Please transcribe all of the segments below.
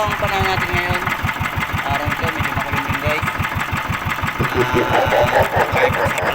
ang panahon natin ngayon. Araw ito, medyo makulimlim guys. Ah, uh,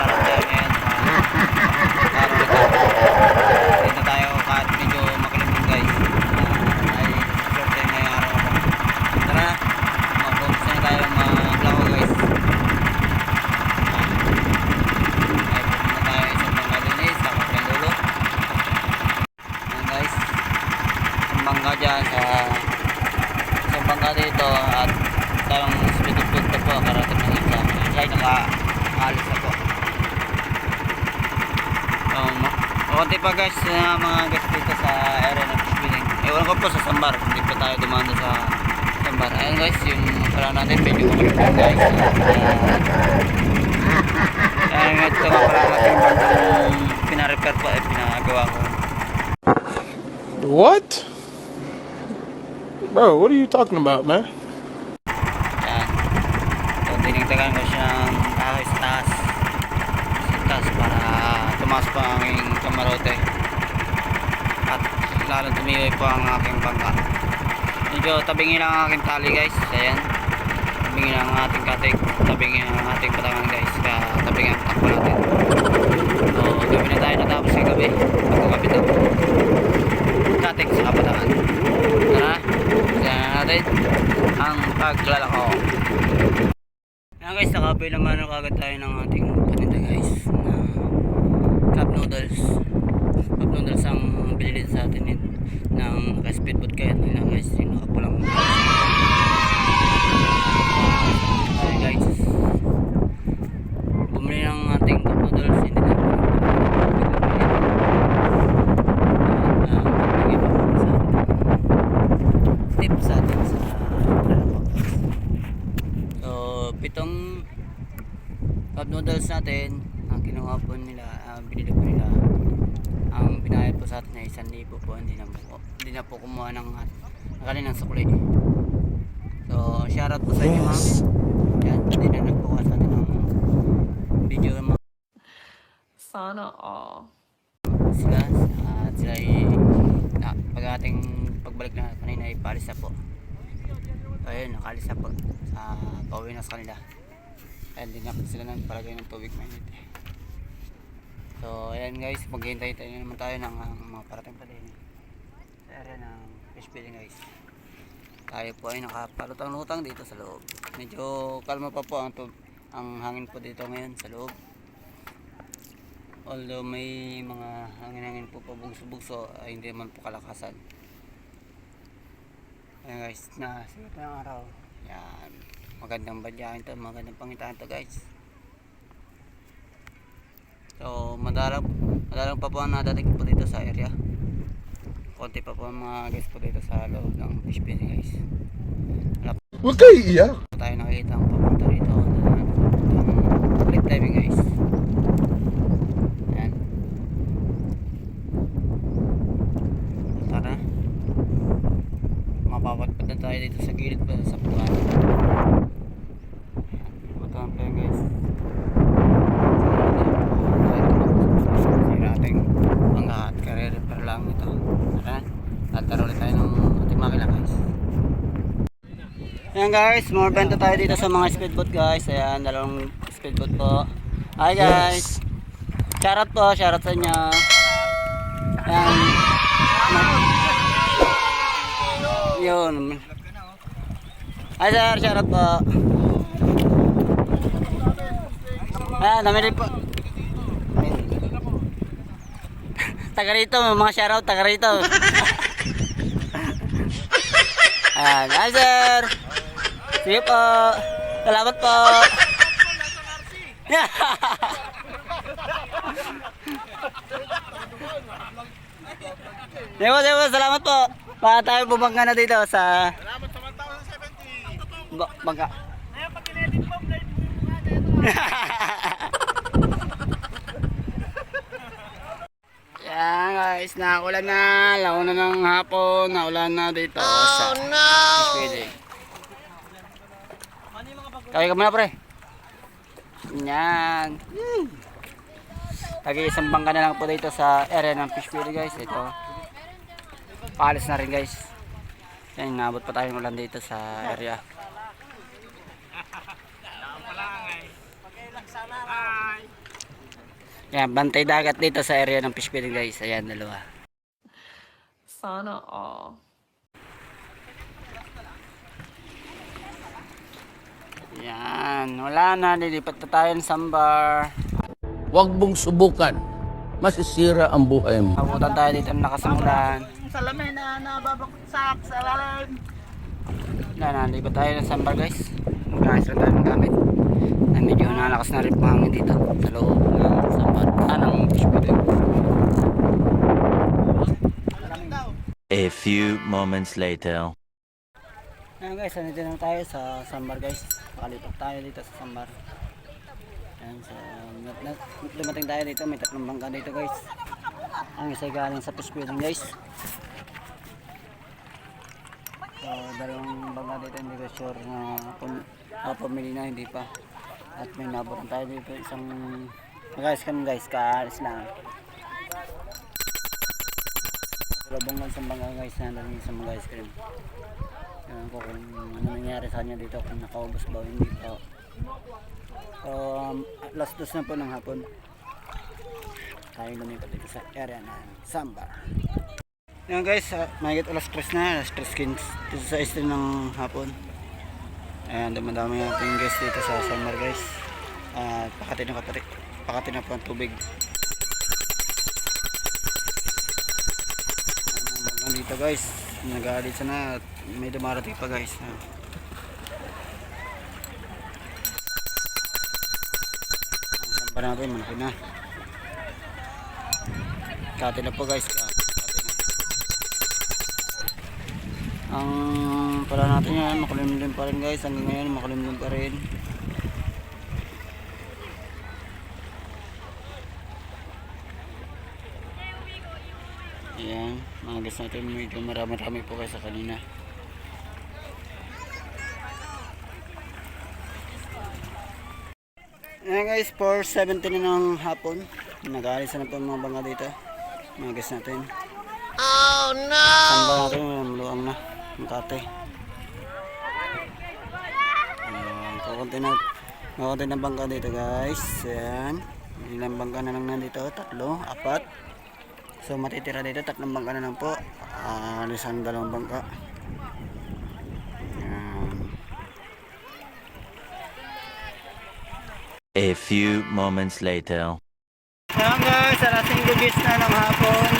Konti pa guys na mga guys dito sa area ng Fishbilling. Ewan ko po sa Sambar. Hindi pa tayo dumanda sa Sambar. Ayun guys, yung pala natin medyo kumulip lang guys. Ayun nga ito pala natin yung pinarepair po at pinagawa ko. What? Bro, what are you talking about, man? Yan. So, tinigtagan ko siya ng kahoy sa taas. Sa taas para tumaas pa ang aking kamarote. At tumiway pa ang aking bangka. Medyo tabingin lang ang aking tali guys. Ayan. Tabingin lang ang ating katik. Tabingin lang ang ating patangan guys. Kaya tabingin ang takbo natin. So, gabi na tayo natapos sa gabi. Pagkagabi to. Katik sa patangan. Tara. Tignan na natin ang paglalako. Ayan guys, nakapay naman na kagad tayo ng ating paninda guys na cup noodles. Noodles ang binili sa atin yun. Ng speedboat kaya nila guys, yung nakapulang Ayan guys. Bumili ng ating noodles, hindi na tip sa atin. So, pitong cup noodles natin, ang kinuha po nila, ah, binili po nila, ang binayad po sa atin ay 1,000 po, hindi na po, hindi na po kumuha ng, ng kaninang sukli. So, shoutout po sa inyo ma'am. Yan, hindi na nagkuha sa atin ng video mga Sana all. sila at sila ay na, pag ating pagbalik na kanina ay paalis na po so ayun nakalis na po sa pauwi na sa kanila ayun din na sila nagpalagay ng tubig mainit so ayan guys maghihintay tayo na naman tayo ng ang mga parating pa din sa area ng fish feeding guys. Tayo po ay nakapalutang-lutang dito sa loob. Medyo kalma pa po ang, ang hangin po dito ngayon sa loob. Although may mga hangin-hangin po pabugso-bugso ay hindi naman po kalakasan. Ayan guys na sigat ang araw. Yan magandang badyahan to magandang pangitaan to guys so madalang madalang pa po ang nadating po dito sa area. Konti pa po ang mga guys po dito sa loob ng fish feeding guys. Huwag kayo iiyak. tayo nakikita ang papunta rito. Ng cliff diving guys. Yan tara. Mapapatpad na tayo dito sa gilid pa sa puwan matuwan pa yan guys sa ating mga at career pa lang ito tara tataro ulit tayo ng ating makina guys Ayan guys, more benta tayo dito sa mga speedboat guys. Ayan, dalawang speedboat po. Hi guys. Shoutout po, shoutout sa inyo. Ayan. Yun. Hi sir, shoutout po. Ayan, namili po. Taga rito, mga shoutout, taga rito. Ayan, hi sir. Sige po. Salamat po. Sige po, salamat po. Para tayo bumangga na dito sa... Salamat sa 1,070. Ba bangka. Yan guys, naulan na. Launa ng hapon, naulan na dito sa... Oh no! Kaya ka muna pre. Yan. Hmm. Isang bangka na lang po dito sa area ng fish feeder guys. Ito. Paalis na rin guys. Yan, nabot pa tayong ulan dito sa area. Yan, bantay dagat dito sa area ng fish feeder guys. Ayan, dalawa. Sana all. Yan, wala na. Lilipat na tayo ng sambar. Huwag mong subukan. Masisira ang buhay mo. Abutan tayo dito ng nakasimulan. salamin na nababaksak sa lalim. Wala na, lipat tayo ng sambar guys. Magkakis lang tayo ng gamit. Na medyo nalakas na rin pangangin dito. Sa loob ng sambar. Ah, ng fish feeder. A few moments later. Ayan guys, nandito na tayo sa Sambar guys. Makalipat tayo dito sa Sambar. Ayan, so, nat- nat- dumating tayo dito, may tatlong bangka dito guys. Ang isa galing sa fish building guys. So, dalawang bangka dito, hindi ko sure na kung napamili na, hindi pa. At may nabutan tayo dito, isang guys, kami guys, kaalis lang. Labong lang sa bangka guys, na daling sa mga ice cream. Ewan ko kung ano nangyari sa kanya dito, kung nakaubos ba o hindi pa. So, um, last dos na po ng hapon. Tayo lumipat dito sa area na Samba. Yan guys, uh, mahigit alas 3 na, alas 3 kins dito sa stream ng hapon. Ayan, dumadami natin guys dito sa Summer guys. Uh, pakati na kapatid, pakati na po ang tubig. Ayan, dito guys, nag-aalit na at may dumarating pa guys. Ah. Ang samba natin, malaki na. Kati na po guys. Kati na. Ang pala natin yan, makulimlim pa rin guys. Hanggang ngayon, makulimlim pa rin. Ayan, mga guys natin medyo marami-rami po kayo sa kanina. Ayan guys, 4.70 na ng hapon. Nag-aalis na po mga bangga dito. Mga guys natin. Oh no! Samba natin, maluang na. Makate. Ayan, kukunti na. Kukunti na bangga dito guys. Ayan. Ilang bangga na lang nandito? Tatlo, apat. So matitira dito, tatlong bangka na lang po. Ah, isang dalawang bangka. Ayan. A few moments later. Ayan guys, alas 5 gis na ng hapon.